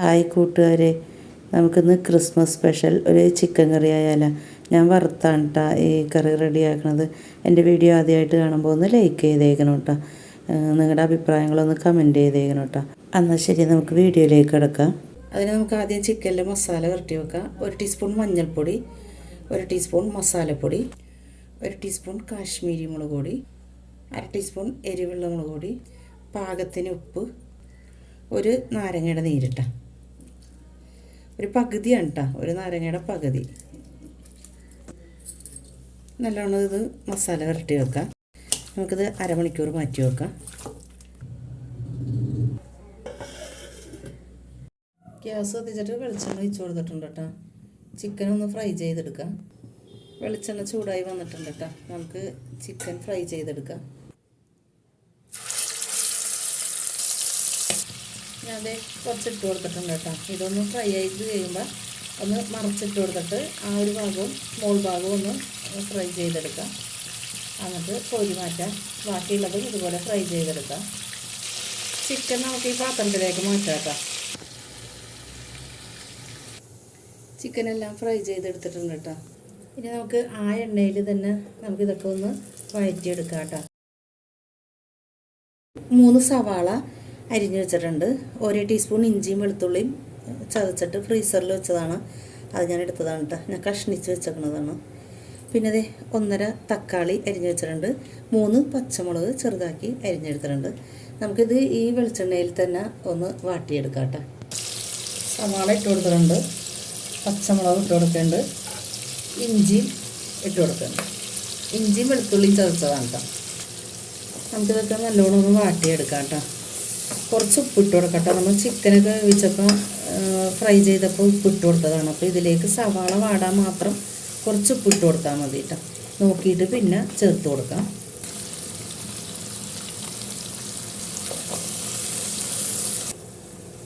Hi കൂട്ടുകാരെ. നമുക്കിന്ന് Christmas special ഒരു ചിക്കൻ കറി ആയാലോ. ഞാൻ വറുത്താണ് കേട്ടോ ഈ കറി റെഡിയാക്കണത്. എന്റെ വീഡിയോ ആദ്യമായിട്ട് കാണുമ്പോൾ ഒന്ന് ലൈക്ക് ചെയ്തേക്കണം കേട്ടോ നിങ്ങളുടെ അഭിപ്രായങ്ങളൊന്ന് കമന്റ് ചെയ്തേക്കണം കേട്ടോ എന്നാൽ ശരി നമുക്ക് വീഡിയോയിലേക്ക് കിടക്കാം. അതിന് നമുക്ക് ആദ്യം ചിക്കനിൽ മസാല വരട്ടി വെക്കാം. ഒരു ടീസ്പൂൺ മഞ്ഞൾപ്പൊടി ഒരു ടീസ്പൂൺ മസാലപ്പൊടി ഒരു ടീസ്പൂൺ കാശ്മീരി മുളക് പൊടി അര ടീസ്പൂൺ എരിവുള്ള മുളക് പൊടി പാകത്തിന് ഉപ്പ് ഒരു നാരങ്ങയുടെ നീരിട്ട ഒരു പകുതിയാണ് കേട്ടോ ഒരു നാരങ്ങയുടെ പകുതി. നല്ലോണം ഇത് മസാല വരട്ടി വെക്കാം. നമുക്കിത് അരമണിക്കൂർ മാറ്റി വെക്കാം. ഗ്യാസ് കത്തിച്ചിട്ട് വെളിച്ചെണ്ണ ഒഴിച്ച് കൊടുത്തിട്ടുണ്ട് കേട്ടോ ചിക്കൻ ഒന്ന് ഫ്രൈ ചെയ്തെടുക്കാം. വെളിച്ചെണ്ണ ചൂടായി വന്നിട്ടുണ്ട് കേട്ടോ നമുക്ക് ചിക്കൻ ഫ്രൈ ചെയ്തെടുക്കാം. ഞാൻ അതേ കുറച്ചിട്ട് കൊടുത്തിട്ടുണ്ട് കേട്ടോ. ഇതൊന്ന് ഫ്രൈ ചെയ്ത് കഴിയുമ്പോൾ ഒന്ന് മറിച്ചിട്ട് കൊടുത്തിട്ട് ആ ഒരു ഭാഗവും മോൾ ഭാഗവും ഒന്ന് ഫ്രൈ ചെയ്തെടുക്കാം. എന്നിട്ട് കോരി മാറ്റാം. ബാക്കിയുള്ളതും ഇതുപോലെ ഫ്രൈ ചെയ്തെടുക്കാം. ചിക്കൻ നമുക്ക് ഈ പാത്രത്തിലേക്ക് മാറ്റാം കേട്ടോ. ചിക്കനെല്ലാം ഫ്രൈ ചെയ്തെടുത്തിട്ടുണ്ട് കേട്ടോ. ഇനി നമുക്ക് ആ എണ്ണയിൽ തന്നെ നമുക്ക് ഇതൊക്കെ ഒന്ന് വഴറ്റിയെടുക്കാം കേട്ടോ. മൂന്ന് സവാള അരിഞ്ഞു വെച്ചിട്ടുണ്ട്. ഒരേ ടീസ്പൂൺ ഇഞ്ചിയും വെളുത്തുള്ളിയും ചതച്ചിട്ട് ഫ്രീസറിൽ വെച്ചതാണ്. അത് ഞാൻ എടുത്തതാണ് കേട്ടോ ഞാൻ കഷ്ണിച്ച് വെച്ചേക്കുന്നതാണ് പിന്നെ അതെ ഒന്നര തക്കാളി അരിഞ്ഞ് വെച്ചിട്ടുണ്ട്. മൂന്ന് പച്ചമുളക് ചെറുതാക്കി അരിഞ്ഞെടുത്തിട്ടുണ്ട്. നമുക്കിത് ഈ വെളിച്ചെണ്ണയിൽ തന്നെ ഒന്ന് വാട്ടിയെടുക്കാം കേട്ടോ സവാള ഇട്ട് കൊടുത്തിട്ടുണ്ട്. പച്ചമുളക് ഇട്ട് കൊടുക്കുന്നുണ്ട് ഇഞ്ചിയും ഇട്ട് കൊടുക്കുന്നുണ്ട് ഇഞ്ചിയും വെളുത്തുള്ളിയും ചതച്ചതാണ് കേട്ടോ നമുക്കിതൊക്കെ നല്ലോണം ഒന്ന് വാട്ടിയെടുക്കാം കേട്ടോ കുറച്ച് ഉപ്പിട്ട് കൊടുക്കട്ടെ. നമ്മൾ ചിക്കനൊക്കെ വെച്ചപ്പോൾ ഫ്രൈ ചെയ്തപ്പോൾ ഉപ്പിട്ട് കൊടുത്തതാണ്. അപ്പോൾ ഇതിലേക്ക് സവാള വാടാൻ മാത്രം കുറച്ച് ഉപ്പിട്ട് കൊടുത്താൽ മതി കേട്ടോ നോക്കിയിട്ട് പിന്നെ ചേർത്ത് കൊടുക്കാം.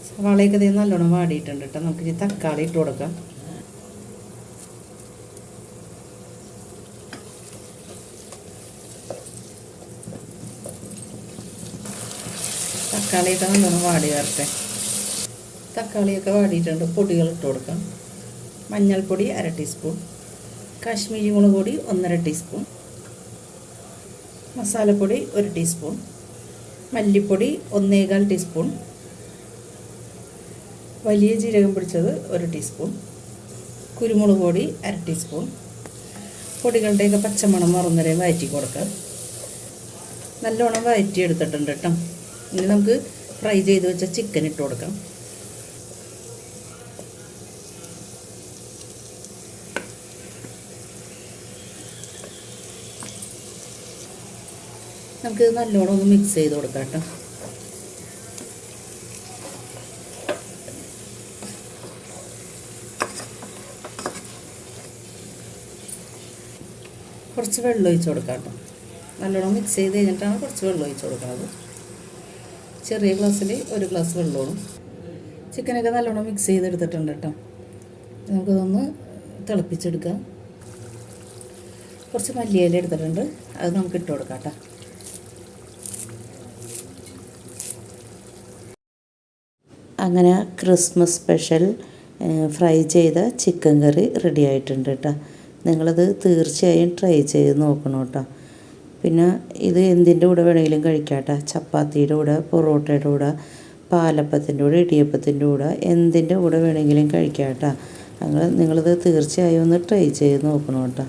സവാളയൊക്കെ ഇതേ നല്ലോണം വാടിയിട്ടുണ്ട് കേട്ടോ നമുക്ക് തക്കാളി ഇട്ട് കൊടുക്കാം. തക്കാളിയൊക്കെ നല്ലോണം വാടി വരട്ടെ. തക്കാളിയൊക്കെ വാടിയിട്ടുണ്ട്. പൊടികൾ ഇട്ട് കൊടുക്കാം. മഞ്ഞൾപ്പൊടി അര ടീസ്പൂൺ. കാശ്മീരി മുളക് പൊടി ഒന്നര ടീസ്പൂൺ. മസാലപ്പൊടി ഒരു ടീസ്പൂൺ. മല്ലിപ്പൊടി ഒന്നേകാൽ ടീസ്പൂൺ. വലിയ ജീരകം പിടിച്ചത് ഒരു ടീസ്പൂൺ. കുരുമുളക് പൊടി അര ടീസ്പൂൺ. പൊടികളുടെയൊക്കെ പച്ചമണം മറന്നരെ വയറ്റി കൊടുക്കാം. നല്ലോണം വയറ്റി എടുത്തിട്ടുണ്ട് കേട്ടോ. ഇനി നമുക്ക് ഫ്രൈ ചെയ്ത് വെച്ച ചിക്കൻ ഇട്ട് കൊടുക്കാം. നമുക്ക് നല്ലോണം ഒന്ന് മിക്സ് ചെയ്ത് കൊടുക്കാം കേട്ടോ. കുറച്ച് വെള്ളം ഒഴിച്ച് കൊടുക്കാം കേട്ടോ. നല്ലോണം മിക്സ് ചെയ്ത് കഴിഞ്ഞിട്ടാണ് കുറച്ച് വെള്ളം ഒഴിച്ച് കൊടുക്കുന്നത്. ചെറിയ ഗ്ലാസ്സിൽ ഒരു ഗ്ലാസ് വെള്ളമാണ് ചിക്കനൊക്കെ നല്ലോണം മിക്സ് ചെയ്തെടുത്തിട്ടുണ്ട് കേട്ടോ. നമുക്കതൊന്ന് തിളപ്പിച്ചെടുക്കാം. കുറച്ച് മല്ലിയില എടുത്തിട്ടുണ്ട്. അത് നമുക്ക് ഇട്ട് കൊടുക്കാം കേട്ടോ. അങ്ങനെ ക്രിസ്മസ് സ്പെഷ്യൽ ഫ്രൈ ചെയ്ത ചിക്കൻ കറി റെഡി ആയിട്ടുണ്ട് കേട്ടോ. നിങ്ങളത് തീർച്ചയായും ട്രൈ ചെയ്ത് നോക്കണം കേട്ടോ. പിന്നെ ഇത് എന്തിന്റെ കൂടെ വേണമെങ്കിലും കഴിക്കാം ചപ്പാത്തിയുടെ കൂടെ പൊറോട്ടയുടെ കൂടെ പാലപ്പത്തിന്റെ കൂടെ ഇടിയപ്പത്തിന്റെ കൂടെ എന്തിന്റെ കൂടെ വേണമെങ്കിലും കഴിക്കാം കേട്ടോ അങ്ങനെ നിങ്ങളിത് തീർച്ചയായും ഒന്ന് ട്രൈ ചെയ്ത് നോക്കണം കേട്ടോ